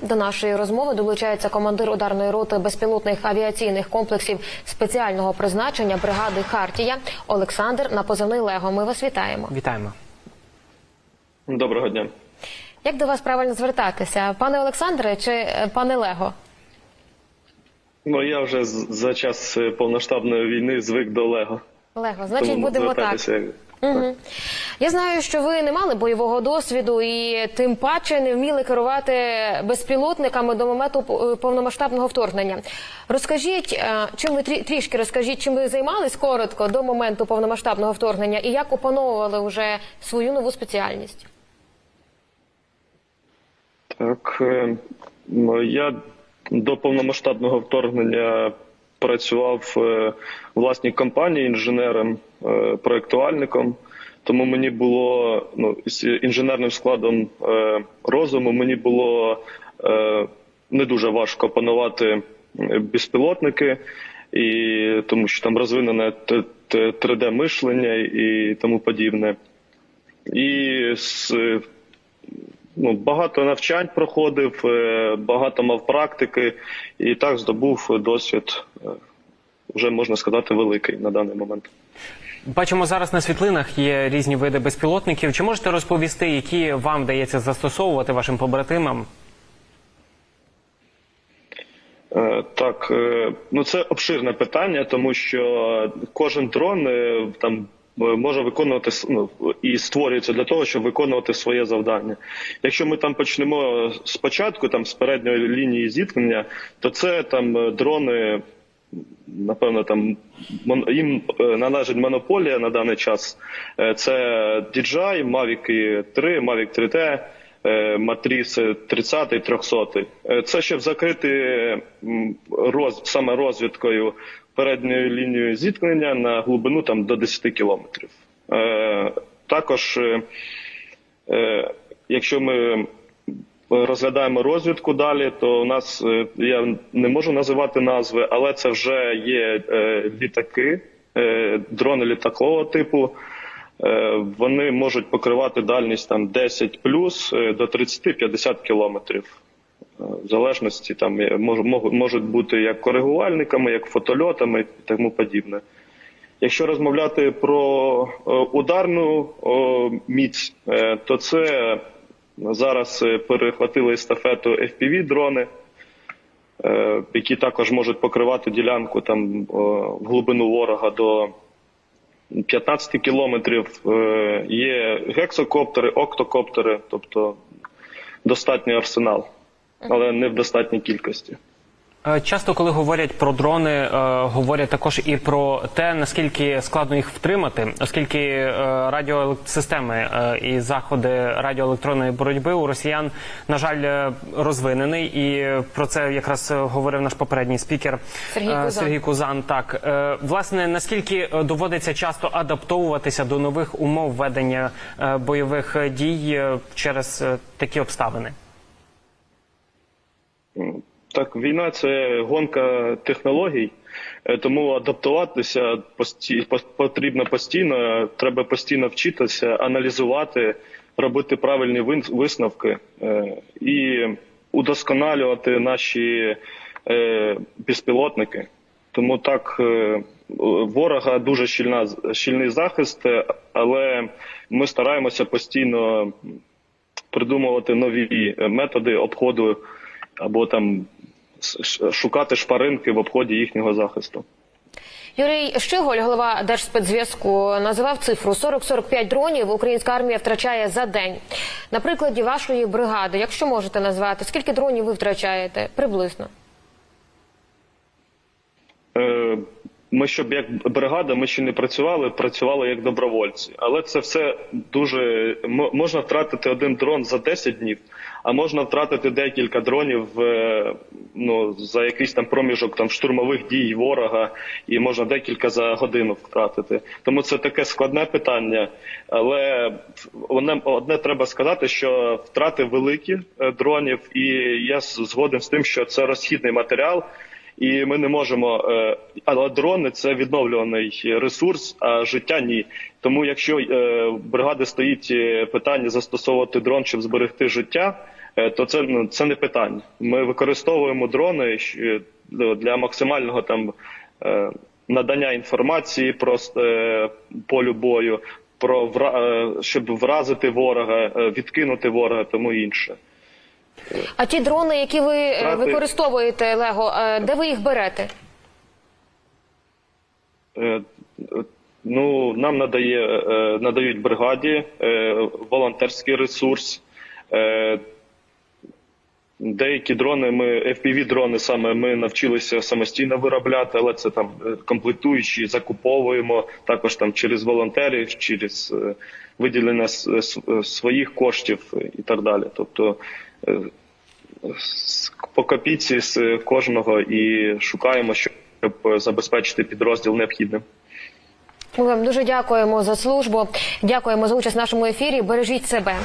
До нашої розмови долучається командир ударної роти безпілотних авіаційних комплексів спеціального призначення бригади Хартія Олександр на позивний Лего. Ми вас вітаємо. Вітаємо. Доброго дня. Як до вас правильно звертатися, пане Олександре чи е, пане Лего? Ну я вже за час е, повноштабної війни звик до Лего. Лего, значить, Тому будемо так. Угу. Я знаю, що ви не мали бойового досвіду і тим паче не вміли керувати безпілотниками до моменту е, повномасштабного вторгнення. Розкажіть, е, чим ви трі- трішки розкажіть, чим ви займались коротко до моменту повномасштабного вторгнення і як опановували вже свою нову спеціальність? Так, е, ну, я до повномасштабного вторгнення працював в власній компанії інженером, проєктувальником. Тому мені було ну, з інженерним складом е, розуму, мені було е, не дуже важко опанувати е, безпілотники, і тому що там розвинене 3D мишлення і тому подібне. І з ну, багато навчань проходив, е, багато мав практики і так здобув досвід, е, вже можна сказати, великий на даний момент. Бачимо зараз на світлинах є різні види безпілотників. Чи можете розповісти, які вам вдається застосовувати вашим побратимам? Е, Так, е, ну це обширне питання, тому що кожен дрон е, там може виконувати ну, і створюється для того, щоб виконувати своє завдання. Якщо ми там почнемо спочатку, там з передньої лінії зіткнення, то це там дрони. Напевно, там їм е, належить монополія на даний час. Е, Це DJI, Mavic 3, Mavic 3T, е, Matrice 30, 300. Е, Це щоб закрити роз, саме розвідкою передньою лінією зіткнення на глибину там до 10 кілометрів. Також, якщо ми розглядаємо розвідку далі, то у нас е, я не можу називати назви, але це вже є е, літаки, е, дрони літакового типу. Вони можуть покривати дальність там 10 плюс до 30-50 кілометрів. В залежності там можуть бути як коригувальниками, як фотольотами і тому подібне. Якщо розмовляти про ударну міць, то це зараз е, перехватили естафету FPV дрони, е, які також можуть покривати ділянку там в глибину ворога до 15 кілометрів. Е, Є гексокоптери, октокоптери, тобто достатній арсенал, але не в достатній кількості. Е, Часто, коли говорять про дрони, е, говорять також і про те, наскільки складно їх втримати, оскільки е, радіосистеми і заходи радіоелектронної боротьби у росіян, на жаль, розвинений, і про це якраз говорив наш попередній спікер Сергій Кузан. Сергій Кузан. Так, власне, наскільки доводиться часто адаптовуватися до нових умов ведення бойових дій через такі обставини? Так, війна це гонка технологій, е, тому адаптуватися потрібно постійно. Треба постійно вчитися, аналізувати, робити правильні висновки е, і удосконалювати наші е, безпілотники. Тому так ворога дуже щільна щільний захист, але ми стараємося постійно придумувати нові методи обходу або там шукати шпаринки в обході їхнього захисту. Юрій Щиголь, голова Держспецзв'язку, називав цифру 40-45 дронів українська армія втрачає за день. На прикладі вашої бригади, якщо можете назвати, скільки дронів ви втрачаєте приблизно? Е, Ми щоб як бригада, ми ще не працювали, працювали як добровольці. Але це все дуже можна втратити один дрон за 10 днів, а можна втратити декілька дронів е, ну, за якийсь там проміжок там штурмових дій ворога, і можна декілька за годину втратити. Тому це таке складне питання. Але одне, одне треба сказати, що втрати великі е, дронів, і я згоден з тим, що це розхідний матеріал. І ми не можемо, е, але дрони це відновлюваний ресурс, а життя ні. Тому, якщо е, бригади стоїть е, питання застосовувати дрон, щоб зберегти життя, то це ну це не питання. Ми використовуємо дрони для максимального там надання інформації про полю бою, про щоб вразити ворога, відкинути ворога, тому інше. А ті дрони, які ви е, Втрати- використовуєте, Лего, е, де ви їх берете? Е, Ну, нам надає, надають бригаді волонтерський ресурс. Деякі дрони ми fpv дрони саме ми навчилися самостійно виробляти, але це там комплектуючі, закуповуємо також там через волонтерів, через виділення своїх коштів і так далі. Тобто по копійці з кожного і шукаємо, щоб забезпечити підрозділ необхідним. Ми вам дуже дякуємо за службу. Дякуємо за участь в нашому ефірі. Бережіть себе.